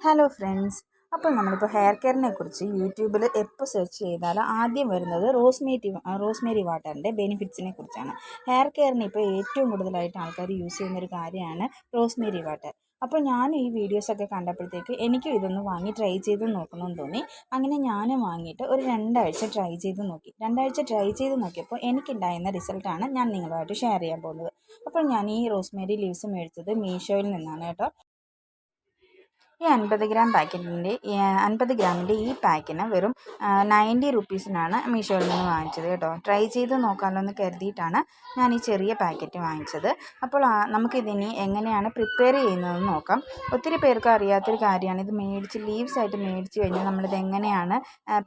Hello friends അപ്പോൾ നമ്മളിപ്പോൾ hair കെയറിനെ കുറിച്ച് യൂട്യൂബിൽ എപ്പോൾ സെർച്ച് ചെയ്താലും ആദ്യം വരുന്നത് റോസ്മേരി റോസ്മേരി വാട്ടറിന്റെ ബെനിഫിറ്റ്സിനെ കുറിച്ചാണ്. ഹെയർ കെയറിന് ഇപ്പോൾ ഏറ്റവും കൂടുതലായിട്ട് ആൾക്കാർ യൂസ് ചെയ്യുന്നൊരു കാര്യമാണ് റോസ്മേരി വാട്ടർ അപ്പോൾ ഞാൻ ഈ വീഡിയോസൊക്കെ കണ്ടപ്പോഴത്തേക്ക് എനിക്കും ഇതൊന്ന് വാങ്ങി ട്രൈ ചെയ്ത് നോക്കണമെന്ന് തോന്നി. അങ്ങനെ ഞാനും വാങ്ങിയിട്ട് ഒരു രണ്ടാഴ്ച ട്രൈ ചെയ്ത് നോക്കി. രണ്ടാഴ്ച ട്രൈ ചെയ്ത് നോക്കിയപ്പോൾ എനിക്കുണ്ടായിരുന്ന റിസൾട്ടാണ് ഞാൻ നിങ്ങളുമായിട്ട് ഷെയർ ചെയ്യാൻ പോകുന്നത്. അപ്പോൾ ഞാൻ ഈ റോസ്മേരി ലീവ്സ് മേടിച്ചത് മീഷോയിൽ നിന്നാണ് കേട്ടോ. ഈ അൻപത് ഗ്രാം പാക്കറ്റിന്റെ അൻപത് ഗ്രാമിന്റെ ഈ പാക്കിന് വെറും നയന്റി റുപ്പീസിനാണ് മീഷോയിൽ നിന്ന് വാങ്ങിച്ചത് കേട്ടോ. ട്രൈ ചെയ്ത് നോക്കാമല്ലോ എന്ന് കരുതിയിട്ടാണ് ഞാൻ ഈ ചെറിയ പാക്കറ്റ് വാങ്ങിച്ചത്. അപ്പോൾ നമുക്കിതിനി എങ്ങനെയാണ് പ്രിപ്പയർ ചെയ്യുന്നതെന്ന് നോക്കാം. ഒത്തിരി പേർക്ക് അറിയാത്തൊരു കാര്യമാണ് ഇത് മേടിച്ച് ലീവ്സ് ആയിട്ട് മേടിച്ച് കഴിഞ്ഞാൽ നമ്മളിത് എങ്ങനെയാണ്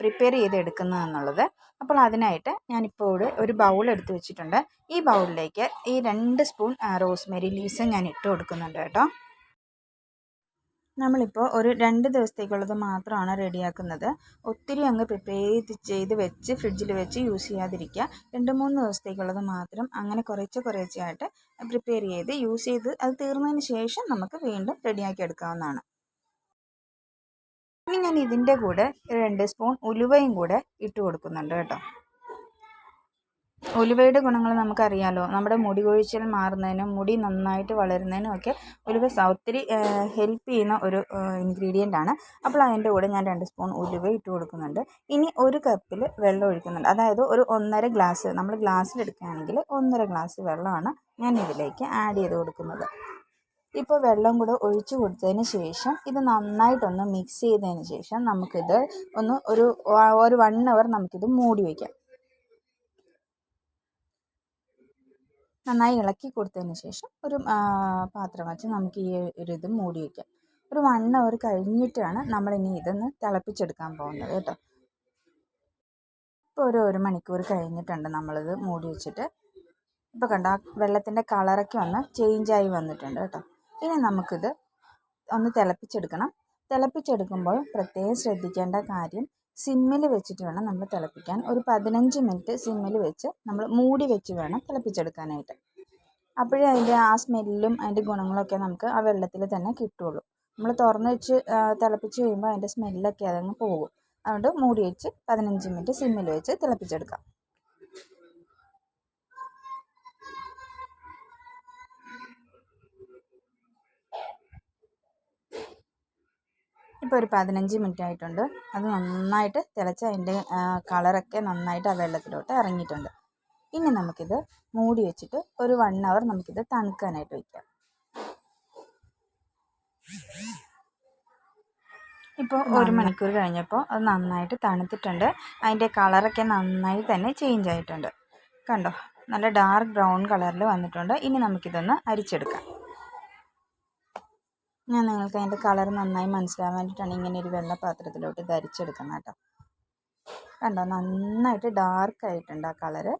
പ്രിപ്പയർ ചെയ്ത് എന്നുള്ളത്. അപ്പോൾ അതിനായിട്ട് ഞാനിപ്പോൾ ഇവിടെ ഒരു ബൗൾ എടുത്ത് വെച്ചിട്ടുണ്ട്. ഈ ബൗളിലേക്ക് ഈ രണ്ട് സ്പൂൺ റോസ്മേരി ലീവ്സ് ഞാൻ ഇട്ട് കൊടുക്കുന്നുണ്ട് കേട്ടോ. നമ്മളിപ്പോൾ ഒരു രണ്ട് ദിവസത്തേക്കുള്ളത് മാത്രമാണ് റെഡിയാക്കുന്നത്. ഒത്തിരി അങ്ങ് പ്രിപ്പയർ ചെയ്ത് വെച്ച് ഫ്രിഡ്ജിൽ വെച്ച് യൂസ് ചെയ്യാതിരിക്കുക. രണ്ട് മൂന്ന് ദിവസത്തേക്കുള്ളത് മാത്രം അങ്ങനെ കുറച്ച് കുറേശ്ശെയായിട്ട് പ്രിപ്പയർ ചെയ്ത് യൂസ് ചെയ്ത് അത് തീർന്നതിന് ശേഷം നമുക്ക് വീണ്ടും റെഡിയാക്കി എടുക്കാവുന്നതാണ്. ഇനി ഞാൻ ഇതിന്റെ കൂടെ രണ്ട് സ്പൂൺ ഉലുവയും കൂടെ ഇട്ട് കൊടുക്കുന്നുണ്ട് കേട്ടോ. ഉലുവയുടെ ഗുണങ്ങൾ നമുക്കറിയാമല്ലോ നമ്മുടെ മുടി കൊഴിച്ചിൽ മാറുന്നതിനും മുടി നന്നായിട്ട് വളരുന്നതിനും ഒക്കെ ഉലുവ ഒത്തിരി ഹെൽപ്പ് ചെയ്യുന്ന ഒരു ഇൻഗ്രീഡിയന്റ് ആണ്. അപ്പോൾ അതിന്റെ കൂടെ ഞാൻ രണ്ട് സ്പൂൺ ഉലുവ ഇട്ട് കൊടുക്കുന്നുണ്ട്. ഇനി ഒരു കപ്പിൽ വെള്ളം ഒഴിക്കുന്നുണ്ട്. അതായത് ഒരു ഒന്നര ഗ്ലാസ് നമ്മൾ ഗ്ലാസ്സിൽ എടുക്കുകയാണെങ്കിൽ ഒന്നര ഗ്ലാസ് വെള്ളമാണ് ഞാൻ ഇതിലേക്ക് ആഡ് ചെയ്ത് കൊടുക്കുന്നത്. ഇപ്പോൾ വെള്ളം കൂടെ ഒഴിച്ചു കൊടുത്തതിന് ശേഷം ഇത് നന്നായിട്ടൊന്ന് മിക്സ് ചെയ്തതിന് ശേഷം നമുക്കിത് ഒന്ന് ഒരു ഒരു വൺ അവർ നമുക്കിത് മൂടി വയ്ക്കാം. നന്നായി ഇളക്കി കൊടുത്തതിന് ശേഷം ഒരു പാത്രം വെച്ച് നമുക്ക് ഈ ഒരു ഇത് മൂടി വയ്ക്കാം ഒരു വൺ അവർ കഴിഞ്ഞിട്ടാണ് നമ്മളിനി ഇതൊന്ന് തിളപ്പിച്ചെടുക്കാൻ പോകുന്നത് കേട്ടോ. ഇപ്പോൾ ഒരു ഒരു മണിക്കൂർ കഴിഞ്ഞിട്ടുണ്ട് നമ്മളിത് മൂടി വെച്ചിട്ട്. ഇപ്പോൾ കണ്ട ആ വെള്ളത്തിന്റെ കളറൊക്കെ ഒന്ന് ചേഞ്ചായി വന്നിട്ടുണ്ട് കേട്ടോ. ഇനി നമുക്കിത് ഒന്ന് തിളപ്പിച്ചെടുക്കണം. തിളപ്പിച്ചെടുക്കുമ്പോൾ പ്രത്യേകം ശ്രദ്ധിക്കേണ്ട കാര്യം സിമ്മിൽ വെച്ചിട്ട് വേണം നമ്മൾ തിളപ്പിക്കാൻ. ഒരു പതിനഞ്ച് മിനിറ്റ് സിമ്മിൽ വെച്ച് നമ്മൾ മൂടി വെച്ച് വേണം തിളപ്പിച്ചെടുക്കാനായിട്ട്. അപ്പോഴേ അതിന്റെ ആ സ്മെല്ലും അതിന്റെ ഗുണങ്ങളൊക്കെ നമുക്ക് ആ വെള്ളത്തിൽ തന്നെ കിട്ടുള്ളൂ. നമ്മൾ തുറന്ന് വെച്ച് തിളപ്പിച്ച് കഴിയുമ്പോൾ അതിന്റെ സ്മെല്ലൊക്കെ അതങ്ങ് പോകും. അതുകൊണ്ട് മൂടി വെച്ച് പതിനഞ്ച് മിനിറ്റ് സിമ്മിൽ വെച്ച് തിളപ്പിച്ചെടുക്കാം. ഇപ്പോൾ ഒരു പതിനഞ്ച് മിനിറ്റ് ആയിട്ടുണ്ട്. അത് നന്നായിട്ട് തിളച്ച് അതിന്റെ കളറൊക്കെ നന്നായിട്ട് ആ വെള്ളത്തിലോട്ട് ഇറങ്ങിയിട്ടുണ്ട്. ഇനി നമുക്കിത് മൂടി വെച്ചിട്ട് ഒരു വൺ അവർ നമുക്കിത് തണുക്കാനായിട്ട് വയ്ക്കാം ഇപ്പോൾ ഒരു മണിക്കൂർ കഴിഞ്ഞപ്പോൾ അത് നന്നായിട്ട് തണുത്തിട്ടുണ്ട്. അതിന്റെ കളറൊക്കെ നന്നായി തന്നെ ചേഞ്ച് ആയിട്ടുണ്ട്. കണ്ടോ? നല്ല ഡാർക്ക് ബ്രൗൺ കളറിൽ വന്നിട്ടുണ്ട്. ഇനി നമുക്കിതൊന്ന് അരിച്ചെടുക്കാം. ഞാൻ നിങ്ങൾക്ക് അതിന്റെ കളർ നന്നായി മനസ്സിലാവാൻ വേണ്ടിയിട്ടാണ് ഇങ്ങനെ ഒരു വെള്ള പാത്രത്തിലോട്ട് ധരിച്ചെടുക്കുന്നത് കേട്ടോ. കണ്ടോ? നന്നായിട്ട് ഡാർക്ക് ആയിട്ടുണ്ട് ആ കളറ്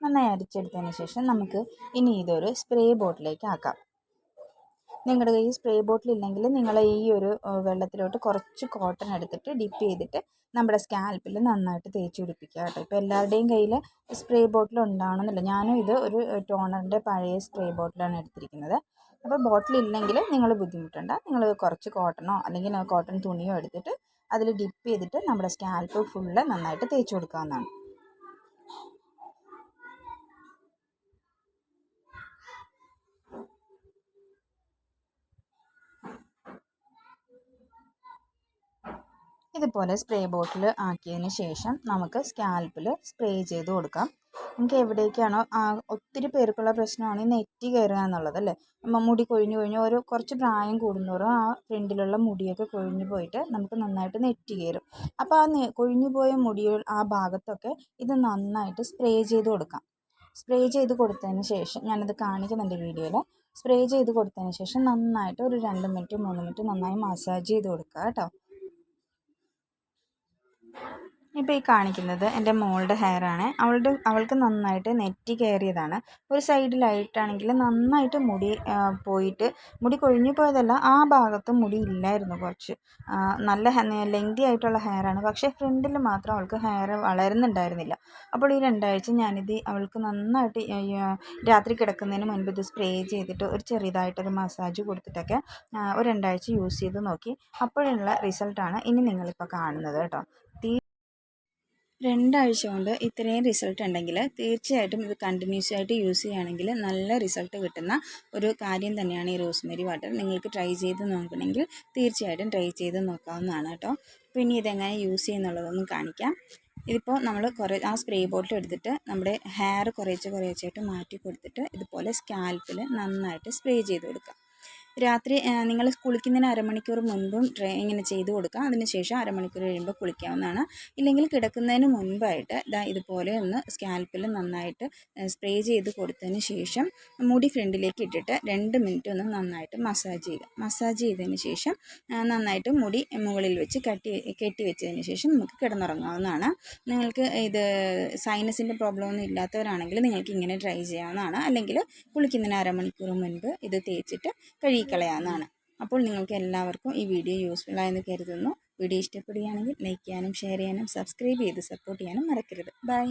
നന്നായി അരിച്ചെടുത്തതിന് ശേഷം നമുക്ക് ഇനി ഇതൊരു സ്പ്രേ ബോട്ടിലേക്ക് ആക്കാം. നിങ്ങളുടെ കയ്യിൽ സ്പ്രേ ബോട്ടിൽ ഇല്ലെങ്കിൽ നിങ്ങൾ ഈ ഒരു വെള്ളത്തിലോട്ട് കുറച്ച് കോട്ടൺ എടുത്തിട്ട് ഡിപ്പ് ചെയ്തിട്ട് നമ്മുടെ സ്കാൽപ്പിൽ നന്നായിട്ട് തേച്ച് പിടിപ്പിക്കുക കേട്ടോ. ഇപ്പോൾ എല്ലാവരുടെയും കയ്യിൽ സ്പ്രേ ബോട്ടിൽ ഉണ്ടാവണമെന്നില്ല. ഞാനും ഇത് ഒരു ടോണറിന്റെ പഴയ സ്പ്രേ ബോട്ടിലാണ് എടുത്തിരിക്കുന്നത്. അപ്പോൾ ബോട്ടിൽ ഇല്ലെങ്കിൽ നിങ്ങൾ ബുദ്ധിമുട്ടണ്ട. നിങ്ങൾ കുറച്ച് കോട്ടണോ അല്ലെങ്കിൽ കോട്ടൺ തുണിയോ എടുത്തിട്ട് അതിൽ ഡിപ്പ് ചെയ്തിട്ട് നമ്മുടെ സ്കാൽപ്പ് ഫുള്ള് നന്നായിട്ട് തേച്ച് കൊടുക്കാവുന്നതാണ്. ഇതുപോലെ സ്പ്രേ ബോട്ടിൽ ആക്കിയതിന് ശേഷം നമുക്ക് സ്കാൽപ്പിൽ സ്പ്രേ ചെയ്ത് കൊടുക്കാം. നമുക്ക് എവിടേക്കാണോ ഒത്തിരി പേർക്കുള്ള പ്രശ്നമാണ് ഈ നെറ്റി കയറുക എന്നുള്ളത് അല്ലേ? നമ്മൾ മുടി കൊഴിഞ്ഞു കഴിഞ്ഞാൽ ഓരോ കുറച്ച് പ്രായം കൂടുന്നോറും ആ ഫ്രണ്ടിലുള്ള മുടിയൊക്കെ കൊഴിഞ്ഞു പോയിട്ട് നമുക്ക് നന്നായിട്ട് നെറ്റി കയറും. അപ്പോൾ ആ കൊഴിഞ്ഞു പോയ മുടിയ ആ ഭാഗത്തൊക്കെ ഇത് നന്നായിട്ട് സ്പ്രേ ചെയ്ത് കൊടുക്കാം. സ്പ്രേ ചെയ്ത് കൊടുത്തതിന് ശേഷം ഞാനത് കാണിക്കുന്നുണ്ട് വീഡിയോയിൽ സ്പ്രേ ചെയ്ത് കൊടുത്തതിന് ശേഷം നന്നായിട്ട് ഒരു രണ്ട് മിനിറ്റ് മൂന്ന് മിനിറ്റ് നന്നായി മസാജ് ചെയ്ത് കൊടുക്കുക കേട്ടോ. ഇപ്പോൾ ഈ കാണിക്കുന്നത് എന്റെ മോളുടെ ഹെയർ ആണ്. അവളുടെ അവൾക്ക് നന്നായിട്ട് നെറ്റി കയറിയതാണ് ഒരു സൈഡിലായിട്ടാണെങ്കിൽ നന്നായിട്ട് മുടി പോയിട്ട് മുടി കൊഴിഞ്ഞു പോയതല്ല ആ ഭാഗത്ത് മുടി ഇല്ലായിരുന്നു കുറച്ച്. നല്ല ലെങ്തി ആയിട്ടുള്ള ഹെയറാണ് പക്ഷേ ഫ്രണ്ടിൽ മാത്രം അവൾക്ക് ഹെയർ വളരുന്നുണ്ടായിരുന്നില്ല. അപ്പോൾ ഈ രണ്ടാഴ്ച ഞാനിത് അവൾക്ക് നന്നായിട്ട് രാത്രി കിടക്കുന്നതിന് മുൻപ് ഇത് സ്പ്രേ ചെയ്തിട്ട് ഒരു ചെറിയതായിട്ടൊരു മസാജ് കൊടുത്തിട്ടൊക്കെ ഒരു രണ്ടാഴ്ച യൂസ് ചെയ്ത് നോക്കി. അപ്പോഴുള്ള റിസൾട്ടാണ് ഇനി നിങ്ങളിപ്പോൾ കാണുന്നത് കേട്ടോ. രണ്ടാഴ്ച കൊണ്ട് ഇത്രയും റിസൾട്ട് ഉണ്ടെങ്കിൽ തീർച്ചയായിട്ടും ഇത് കണ്ടിന്യൂസ് ആയിട്ട് യൂസ് ചെയ്യുകയാണെങ്കിൽ നല്ല റിസൾട്ട് കിട്ടുന്ന ഒരു കാര്യം തന്നെയാണ് ഈ റോസ്മേരി വാട്ടർ നിങ്ങൾക്ക് ട്രൈ ചെയ്ത് നോക്കണമെങ്കിൽ തീർച്ചയായിട്ടും ട്രൈ ചെയ്ത് നോക്കാവുന്നതാണ് കേട്ടോ. അപ്പോൾ ഇനി ഇതെങ്ങനെ യൂസ് ചെയ്യുന്നുള്ളതൊന്നും കാണിക്കാം. ഇതിപ്പോൾ നമ്മൾ കുറേ ആ സ്പ്രേ ബോട്ടിൽ എടുത്തിട്ട് നമ്മുടെ ഹെയർ കുറേശ്ശെ കുറേശ്ശായിട്ട് മാറ്റി കൊടുത്തിട്ട് ഇതുപോലെ സ്കാൽപ്പിൽ നന്നായിട്ട് സ്പ്രേ ചെയ്ത് കൊടുക്കുക രാത്രി നിങ്ങൾ കുളിക്കുന്നതിന് അരമണിക്കൂർ മുൻപും ട്രേ ഇങ്ങനെ ചെയ്ത് കൊടുക്കുക അതിനുശേഷം അരമണിക്കൂർ കഴിയുമ്പോൾ കുളിക്കാവുന്നതാണ്. ഇല്ലെങ്കിൽ കിടക്കുന്നതിന് മുൻപായിട്ട് ഇതാ ഇതുപോലെ ഒന്ന് സ്കാൽപ്പിൽ നന്നായിട്ട് സ്പ്രേ ചെയ്ത് കൊടുത്തതിന് ശേഷം മുടി ഫ്രണ്ടിലേക്ക് ഇട്ടിട്ട് രണ്ട് മിനിറ്റ് ഒന്ന് നന്നായിട്ട് മസാജ് ചെയ്യുക. മസാജ് ചെയ്തതിന് ശേഷം നന്നായിട്ട് മുടി മുകളിൽ വെച്ച് കട്ടി കെട്ടി വെച്ചതിന് ശേഷം നമുക്ക് കിടന്നുറങ്ങാവുന്നതാണ്. നിങ്ങൾക്ക് ഇത് സൈനസിന്റെ പ്രോബ്ലം ഒന്നും ഇല്ലാത്തവരാണെങ്കിൽ നിങ്ങൾക്ക് ഇങ്ങനെ ട്രൈ ചെയ്യാവുന്നതാണ്. അല്ലെങ്കിൽ കുളിക്കുന്നതിന് അരമണിക്കൂർ മുൻപ് ഇത് തേച്ചിട്ട് കഴുകിക്കളയാവുന്നതാണ് അപ്പോൾ നിങ്ങൾക്ക് എല്ലാവർക്കും ഈ വീഡിയോ യൂസ്ഫുൾ ആയെന്ന് കരുതുന്നു. വീഡിയോ ഇഷ്ടപ്പെടുകയാണെങ്കിൽ ലൈക്ക് ചെയ്യാനും ഷെയർ ചെയ്യാനും സബ്സ്ക്രൈബ് ചെയ്ത് സപ്പോർട്ട് ചെയ്യാനും മറക്കരുത്. ബൈ